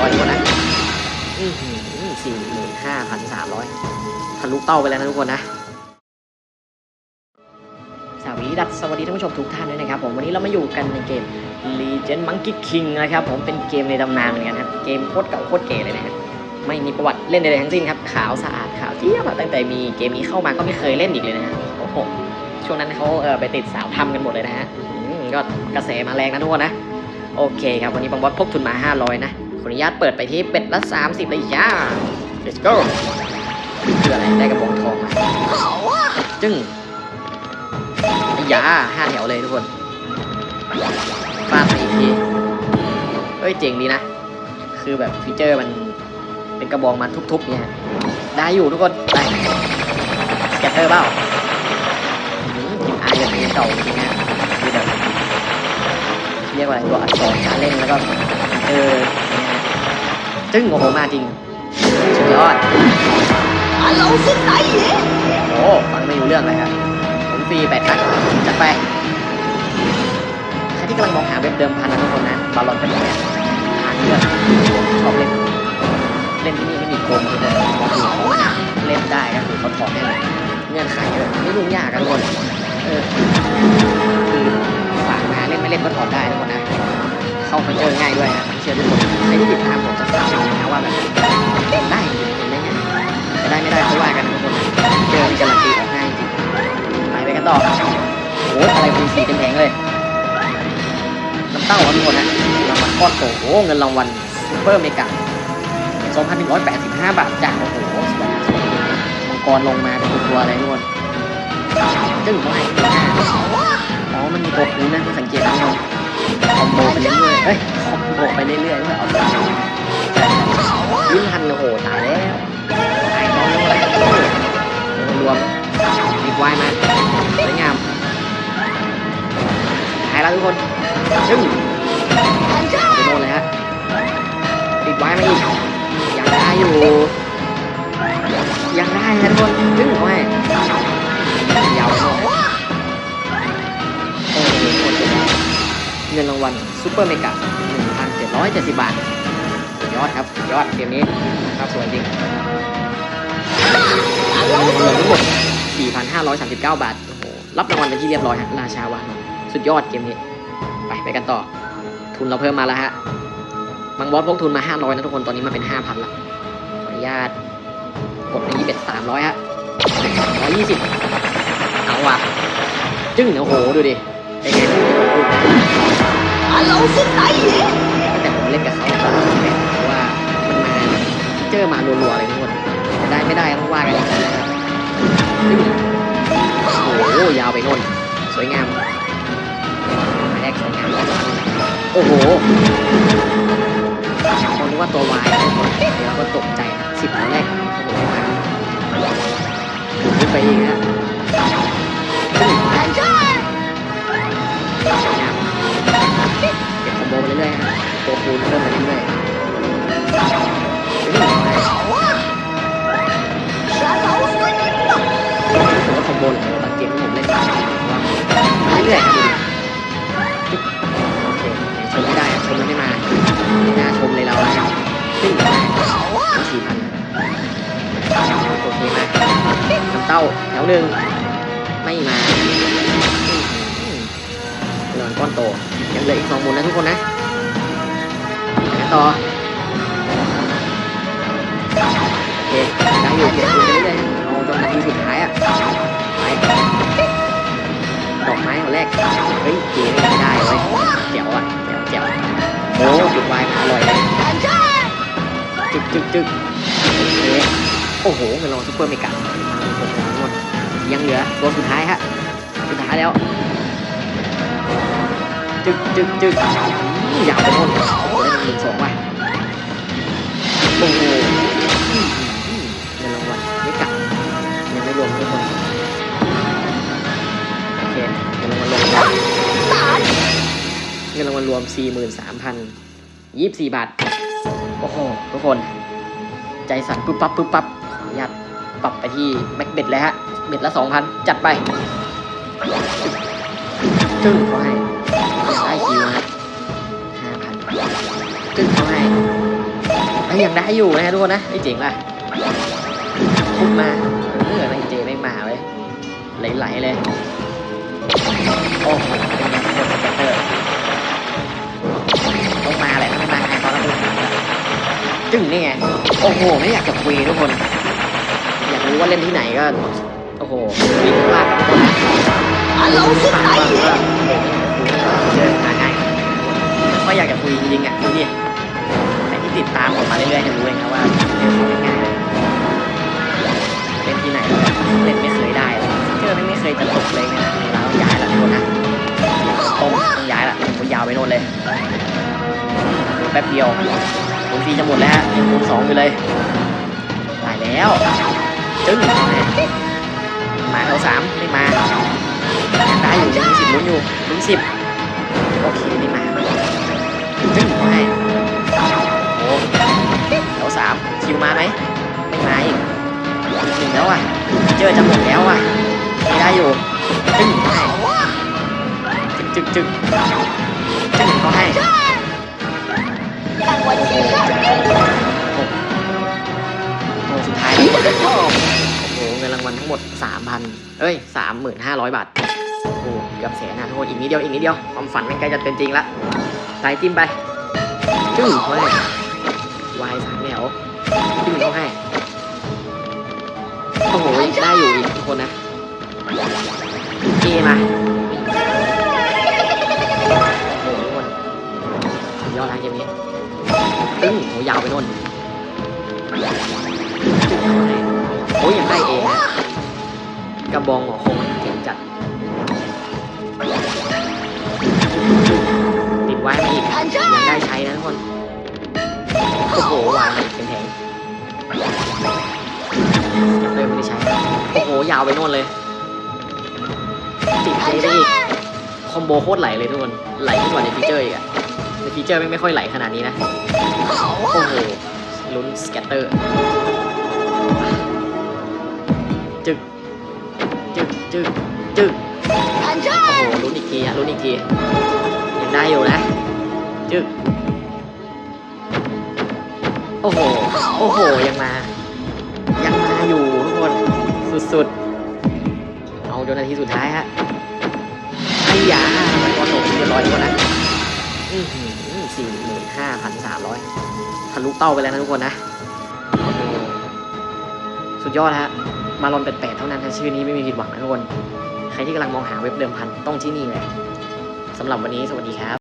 ร้อยทุกคนนะสี่หมื่นห้าพันสามร้อยทะลุเป้าไปแล้วนะทุกคนนะสวัสดีดัสสวัสดีท่านผู้ชมทุกท่านด้วยนะครับผมวันนี้เรามาอยู่กันในเกม Legend Monkey King นะครับผมเป็นเกมในตำนานเหมือนกันครับเกมโคตรเก่าโคตรเก๋เลยนะฮะไม่มีประวัติเล่นใดๆทั้งสิ้นครับขาวสะอาดขาวเจี๊ยบตั้งแต่มีเกมนี้เข้ามาก็ไม่เคยเล่นอีกเลยนะฮะโอ้โหช่วงนั้นเขาเออไปติดสาวทำกันหมดเลยนะฮะก็กระแสมาแรงนะทุกคนนะโอเคครับวันนี้บางบอสพกทุนมา 500 นะ ขออนุญาตเปิดไปที่เป็ดละ 30 เลยจ้า let's go คืออะไรได้กระบองทองมาจึ้งไอ้ยาห้าแถวเลยทุกคนฟาดไปอีกทีเอ้ยเจ๋งดีนะ คือแบบฟีเจอร์มันเป็นกระบองมาทุบๆเนี่ยได้อยู่ทุกคนได้สแกตเตอร์เปล่าอืมกินอายแบบเกมเก่าจริงนะคือแบบเรียกว่าอะไรตัวอักษรการเล่นแล้วก็เออ จึ้งโอ้โหมาจริง สุดยอดฮัลโหลสุดไหนโอ้ฟังไม่รู้เรื่องเลยครับผมฟรีแปดครั้งจัดไปใครที่กำลังมองหาเว็บเดิมพันนะทุกคนนะบอลลอนเป็นแบบทางเลือกชอบเล่น เล่นที่นี่ไม่มีโกงเลยเล่นได้ก็คือเขาถอดได้เลยเงื่อนไขเลยไม่รู้ยากกันหมดเอออฝากมาเล่นไม่เล่นก็ถอดได้ทุกคนนะเข้าไปเจอง่ายด้วยนะเชื่อทุกคนใครที่ติดตามผม จะทราบเลยนะว่าแบบได้จริงๆเล่ได้จะได้ไม่ได้ค่อยว่ากันทุกคนเจอมีการันตีออกง่ายจริงไปไปกันต่อโอ้อะไรคูณสี่เต็มแผงเลยน้ำเต้าครับทุกคนนะรางวัลก้อนโตโอ้เงินรางวัลซูเปอร์เมกะ2,185 บาทจากโอ้โหสวยนะสวยมังกรลงมาเป็นตัวอะไรทุกคนจึ้งเขาให้อ๋อมันมีตัวคูณนะคุณสังเกตนะทุกคอมโบไปเรื่อยๆเฮ้ยคอมโบไปเรื่อยๆเพื่อเอาตัว โอ้โหตายแล้วตายน้องแล้วอะไรรวมรีบวายมาสวยงามหายแล้วทุกคนซึ่งโน่นเลยฮะติดไว้มาอีกยังได้อยู่ยังได้ฮะทุกคนซึ่งเอาให้ยาวไปโน่นโอ้โหโคตรเงินรางวัลซูเปอร์เมกะ1,770 บาท ยอดครับยอดเกมนี้ครับสวยจริงรวมเงินทั้งหมด 4,539 บาท โอ้โห รับรางวัลเปที่เรียบร้อยฮะ ราชาวานสุดยอดเกมนี้ ไปไปกันต่อ ทุนเราเพิ่มมาแล้วฮะ บางบอสพกทุนมา 500 นะทุกคน ตอนนี้มาเป็น 5,000 ละ ขออนุญาต กดไปยี่เป็น300ฮะ120เอาวะจึ้งโอ้โห ดูดิ เป็นฮัลโหลสุดไหนแต่ผมเล่นกับเขา เจอร์มารัวๆเลยทุกคนจะได้ไม่ได้ต้องว่ากันอีกนะครับโอ้โหยาวไปโน่นสวยงามแรกสวยงามโอ้โหคนนึกว่าตัววายทุกคนเดี๋ยวก็ตกใจสิบแรกโอ้โหมาขึ้นไปอีกนะสวยงามเก็บคอมโบไปเรื่อย วหนึ่งไม่มาเงินก้อนโตยังเหลืออีกสองหมุนนะทุกคนนะต่อโอเคได้อยู่เก็บคูณไปเรื่อยๆเอาจนนาทีสุดท้ายอะไปดอกไม้คนแรกเฮ้ยเก๋ไม่ได้เว้ยเจ๋วอะเจ๋วเจ๋วโอ้จุดวายมาอร่อยเลยจึกจึกจึกโอเคโอ้โหเงินรางวัลซุปเปอร์เมกะ ยังเหลือตัวสุดท้ายฮะสุดท้ายแล้ว จึกจึกจึกอยาวไปหมดได้หนึ่งสองว่ะโอ้โหเงินรางวัลไม่กลับยังไม่รวมทุกคนโอเคเงินรางวัลรวมเงินรางวัลรวม 43,024 บาท โอ้โห ทุกคน ใจสั่นปุ๊บปั๊บปุ๊บปั๊บขออนุญาต ปรับไปที่แม็กเบ็ดเลยฮะเบ็ดละ2,000จัดไปจึ้งเขาให้ได้คิวฮะ5,000จึ้งเขาให้ไอ้ยังได้อยู่นะฮะทุกคนนะไอ้เจ๋งว่ะพุ่งมาเออนังเจไม่มาเลยไหลๆเลยโอ้โหต้องมาแหละถ้าไม่มาไงตอนนั้นจึงนี่ไงโอ้โหไม่อยากจะคุยทุกคน รู้ว่าเล่นที่ไหนก็ โอ้โหวิ่งมากทุกคนนะอาเราส้นไหนเจอหาง่ายก็อยากจะคุยจริงๆอะดูดิแต่ที่ติดตามผมมาเรื่อยๆจะรู้เองนะว่าเล่นเขาง่ายเลยเล่นที่ไหนเล่นไม่เคยได้เลยเจอไม่เคยจะตกเลยนี่ยแล้วย้ายละทุกคนนะต้องต้องย้ายละผมยาวไปโน่นเลยแป๊บเดียวคุณฟรีจะหมดแล้วฮะยังคูณสองอยู่เลยตายแล้ว จึ้งมาแถวสามไม่มายังได้อยู่ยังมีสิทธิ์ลุ้นอยู่ลุ้นสิบโอเคไม่มาจึ้งขอให้โอ้แถวสามคิวมาไหมไม่มาอีกถึงแล้วอะเจอจะหมดแล้วอะไม่ได้อยู่จึ้งขอให้จึ๊กจึ๊กจึ๊ก เอ้ย35,500บาท โอ้โหเกือบแสนนะทุกคนอีกนิดเดียวอีกนิดเดียวความฝันมันใกล้จะเป็นจริงละใส่จิ้มไปจึ้งเขาให้วายสามแนวจึ้งเขาให้โอ้โหได้อยู่อีกทุกคนนะเอมาโอ้โหทุกคนยอดทางเกมนี้ตึ้งโหยาวไปโน่นโอ้ยยังได้เองนะ กระบองหมอคงเก่งจัด ติดไว้ไมาอีกยังได้ใช้นะทุกคน โอ้โหวางเป็นแผงยังเลยไม่ได้ใช้ โอ้โห ยาวไปโน่นเลย ติดเจไปอีก คอมโบโคตรไหลเลยทุกคน ไหลยิ่งกว่าในฟีเจอร์อีกอะในฟีเจอร์ไม่ไม่ค่อยไหลขนาดนี้นะ โอ้โห ลุ้นสแกตเตอร์ จึก จึกจึกจึกอันจ้าโอ้โหลุ้นอีกทีอะลุ้นอีกทียังได้อยู่นะ จึกโอ้โห โอ้โห ยังมา ยังมาอยู่ทุกคน สุดๆ เอาจนนาทีสุดท้ายฮะไอ้ยามันก็ตกเรียบร้อยทุกคนนะสี่หมื่นห้าพันสามร้อยทะลุเป้าไปแล้วนะทุกคนนะโอ้โหสุดยอดฮะ มารอนเป็ดแปดเท่านั้นนะชื่อนี้ไม่มีผิดหวังนะทุกคน ใครที่กำลังมองหาเว็บเดิมพันต้องที่นี่เลยสำหรับวันนี้สวัสดีครับ